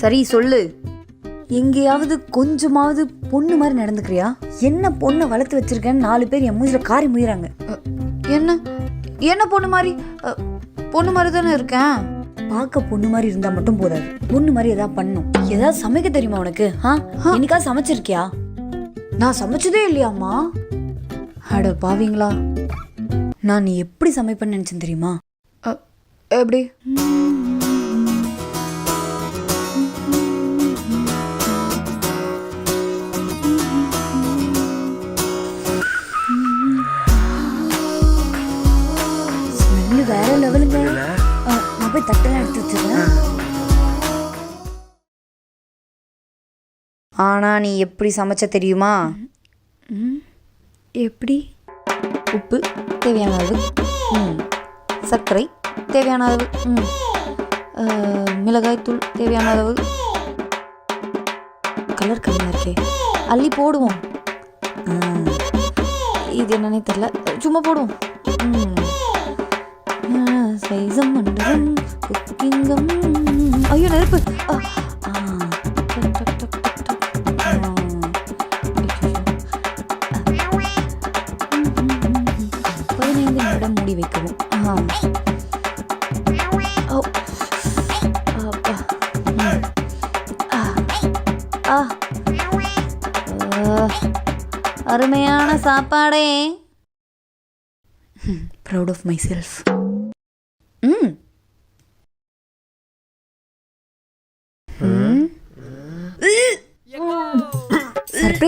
சரி சொல்லு. எங்கேயாவது கொஞ்சமாவது பொண்ணு மாதிரி நடந்துக்கிறியா? என்ன பொண்ணை வளர்த்து வச்சிருக்கேன்னு நாலு பேர் என் மூஞ்சில காரி முயிறாங்க என்ன? என்ன பொண்ணு மாதிரி? பொண்ணு மாதிரி தானே இருக்கேன். பார்க்க பொண்ணு மாதிரி இருந்தா மட்டும் போதாது. பொண்ணு மாதிரி ஏதாவது பண்ணும். ஏதாவது சமைக்க தெரியுமா உனக்கு? ஆ? என்னைக்கா சமைச்சிருக்கியா? நான் சமைச்சதே இல்லையாம்மா. அட பாவீங்களா. நான் நீ எப்படி சமைப்பேன்னு நினைச்சேன் தெரியுமா? எப்படி? எடுத்து வச்சிருக்கேன் ஆனா நீ எப்படி சமைச்ச தெரியுமா? எப்படி? உப்பு தேவையான அளவு. சர்க்கரை தேவையான அளவு மிளகாய்த்தூள் தேவையான அளவு கலர் கம்மியாக இருக்கே. அள்ளி போடுவோம். இது என்னன்னே தெரில சும்மா போடுவோம். சைசம் மண்டலம் குக்கிங்கம் ஐயோ நெருப்பு. பதினைந்து நிமிடம் மூடி வைக்கவும். அருமையான சாப்பாடே. Proud of myself hmm.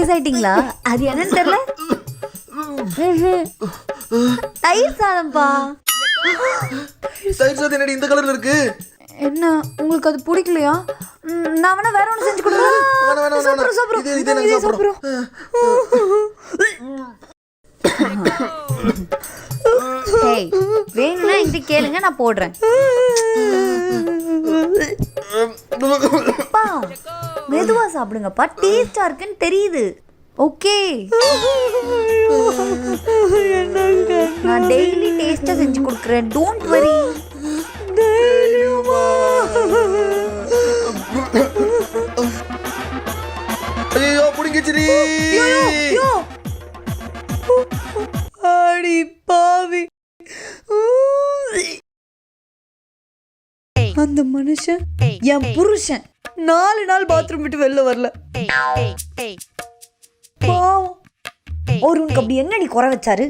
Surprise ஆயிட்டீங்களா அது என்னன்னு தெரியல தயிர் சாதம்பா தயிர் சாதம் என்னடி இந்த கலர்ல இருக்கு என்ன உங்களுக்கு அது பிடிக்கலையா நான் வேணா வேற ஒன்று செஞ்சு கொடுக்குறேன் சாப்பிட்றோம். சாப்பிட்றோம் இது- சாப்பிட்றோம். வேணும்னா என்கிட்ட கேளுங்க நான் போடுறேன் அப்பா மெதுவா சாப்பிடுங்கப்பா டேஸ்டா இருக்குன்னு தெரியுது. ஓகே நான் டெய்லி டேஸ்டா செஞ்சு கொடுக்குறேன். டோன்ட் வரி அந்த மனுஷன் என் புருஷன். நாலு நாள் பாத்ரூம் விட்டு வெளில வரல. பாவம். அப்படி என்னடி குறை வச்சாரு?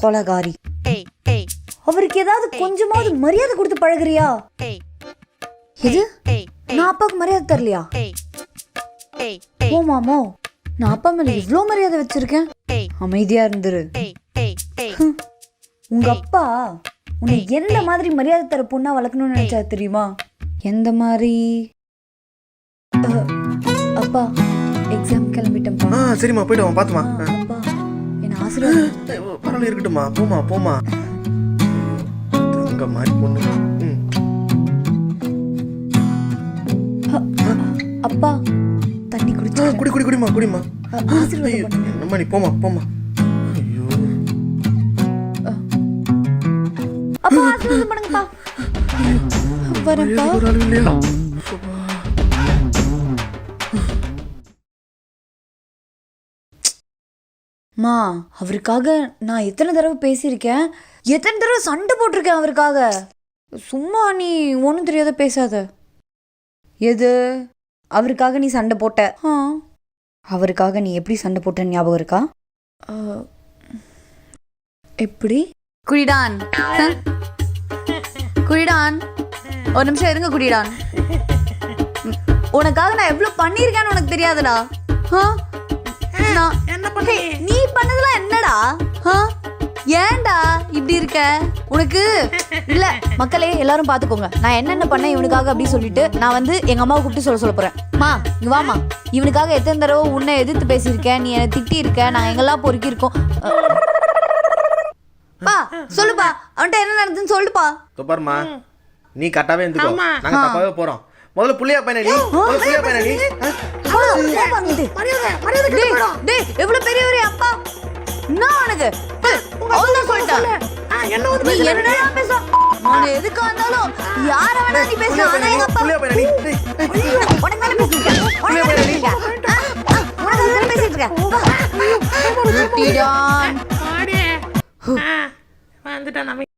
கொலகாரி. அவருக்கு ஏதாவது கொஞ்சமாவது மரியாதை கொடுத்து பழகுறியா? இது நான் அப்பாவுக்கு மரியாதை தரலையா? ஓ மாமோ. நான் அப்பா மேல இவ்ளோ மரியாதை வச்சிருக்கேன். அமைதியா இருந்துரு. உங்க அப்பா உன்னை எந்த மாதிரி மரியாதை தர பொண்ணா வளர்க்கணும்னு நினைச்சா தெரியுமா? எந்த மாதிரி? அப்பா எக்ஸாம் கிளம்பிட்டேன்ப்பா. ஆ சரிம்மா போயிட்டு பாத்துமா அப்பா என்ன ஆசீர்வாதம் பரவாயில்ல இருக்கட்டும்மா. போமா போமா தங்க மாதிரி பொண்ணு. ம். அப்பா தண்ணி ஆ, குடிச்சு குடி குடி குடிமா குடிமா ஆசீர்வாதம் பண்ணுங்க. என்னம்மா நீ போமா போமா அப்பா ஆசீர்வாதம் பண்ணுங்கப்பா வரேன்ப்பா. ஒரு ஆள் இல்லையா மா அவருக்காக நான் எத்தனை தடவை பேசியிருக்கேன்? எத்தனை தடவை சண்டை போட்டிருக்கேன் அவருக்காக? சும்மா நீ ஒன்றும் தெரியாத பேசாத. எது? அவருக்காக நீ சண்டை போட்ட. ஆ. அவருக்காக நீ எப்படி சண்டை போட்டன்னு ஞாபகம் இருக்கா? எப்படி? குடிடான். குடிடான். ஒரு நிமிஷம் இருங்க குடிடான். உனக்காக நான் எவ்வளவு பண்ணியிருக்கேன்னு உனக்கு தெரியாதுடா? நான் நீ பண்ணதெல்லாம் என்னடா? ஏன்டா இப்படி இருக்க? உனக்கு? இல்ல மக்களே எல்லாரும் பாத்துக்கோங்க. நான் என்னென்ன பண்ணேன் இவனுக்காக அப்படி சொல்லிட்டு நான் வந்து எங்க அம்மாவை கூப்பிட்டு சொல்ல சொல்ல போறேன். மா இங்க வாமா. இவனுக்காக எத்தனை தடவை உன்னை எதிர்த்து பேசியிருக்கேன் நீ என்னை திட்டி இருக்க நாங்க எங்கெல்லாம் பொறுக்கி இருக்கோம் பா சொல்லுப்பா. அவன்கிட்ட என்ன நடந்துன்னு சொல்லுப்பா. இதோ பாரும்மா நீ கரெக்டாவே இருந்துக்கோ நாங்க தப்பாவே போறோம் முதல்ல புள்ளியா பையனா நீ முதல்ல புள்ளியா பையனா நீ? டேய், டேய், எவ்வளவு பெரியவரே அப்பா என்ன அவனுக்கு அவ்வளவுதான் சொல்லிட்டான் என்ன வந்து நீ பேசுற? என்னடா பேச நான் எதுக்கா இருந்தாலும் யார வேணா நீ பேச புள்ளியா ஆனா பையனா எங்க நீ? அப்பா புள்ளியா பையனா நீ? டேய், டேய். உனக்கு மேல பேசிட்டு இருக்கேன். உனக்கு புள்ளியா மேல பையனா நீ? பேசிட்டு இருக்கேன். ஆ, ஆ, உனக்கு மேல பேசிட்டு இருக்கேன். குட்டிடான் வாடி. ஆ, வந்துட்டான் நம்ம